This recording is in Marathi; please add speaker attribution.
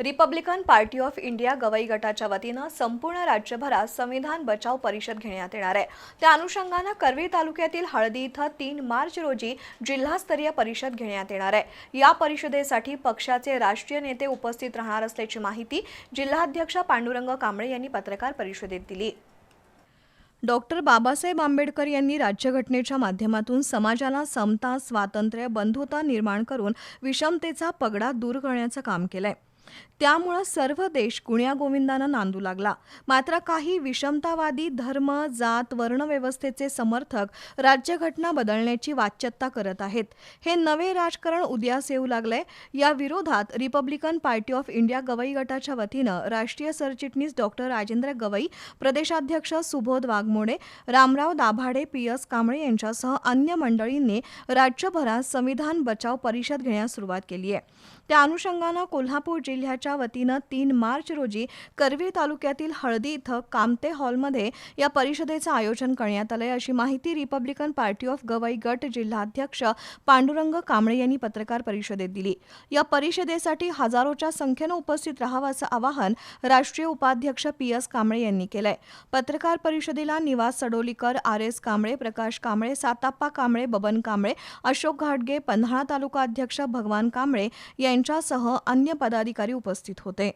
Speaker 1: Republican party of India Gavai गटाच्या वतीनं संपूर्ण राज्यभरात संविधान बचाव परिषद घेण्यात येणार आहे. त्या अनुषंगानं करवीर तालुक्यातील हळदी इथं तीन मार्च रोजी जिल्हास्तरीय परिषद घेण्यात येणार आहे. या परिषदेसाठी पक्षाचे राष्ट्रीय नेते उपस्थित राहणार असल्याची माहिती जिल्हाध्यक्ष पांडुरंग कांबळे यांनी पत्रकार परिषदेत दिली. डॉक्टर बाबासाहेब आंबेडकर यांनी राज्यघटनेच्या माध्यमातून समाजाला समता स्वातंत्र्य बंधुता निर्माण करून विषमतेचा पगडा दूर करण्याचं काम केलं आहे त्यामुळं सर्व देश गुण्यागोविंदानं नांदू लागला. मात्र काही विषमतावादी धर्म जात वर्णव्यवस्थेचे समर्थक राज्यघटना बदलण्याची वाच्यता करत आहेत. हे नवे राजकारण उदयास येऊ लागलंय. या विरोधात Republican party of India Gavai गटाच्या वतीनं राष्ट्रीय सरचिटणीस डॉक्टर राजेंद्र गवई प्रदेशाध्यक्ष सुबोध वाघमोडे रामराव दाभाडे पी एस कांबळे यांच्यासह अन्य मंडळींनी राज्यभरात संविधान बचाव परिषद घेण्यास सुरुवात केली आहे. त्या अनुषंगानं कोल्हापूर जिल्ह्याच्या वतीनं तीन मार्च रोजी करवीर तालुक्यातील हळदी इथं कामते हॉलमध्ये या परिषदेचं आयोजन करण्यात आलंय. अशी माहिती रिपब्लिकन पार्टी ऑफ गवई गट जिल्हाध्यक्ष पांडुरंग कांबळे यांनी पत्रकार परिषदेत दिली. या परिषदेसाठी हजारोच्या संख्येनं उपस्थित राहावं असं आवाहन राष्ट्रीय उपाध्यक्ष पी एस कांबळे यांनी केलंय. पत्रकार परिषदेला निवास सडोलीकर आर एस कांबळे प्रकाश कांबळे साताप्पा कांबळे बबन कांबळे अशोक घाटगे पन्हाळा तालुका अध्यक्ष भगवान कांबळे यांच्यासह अन्य पदाधिकारी उपस्थित होते.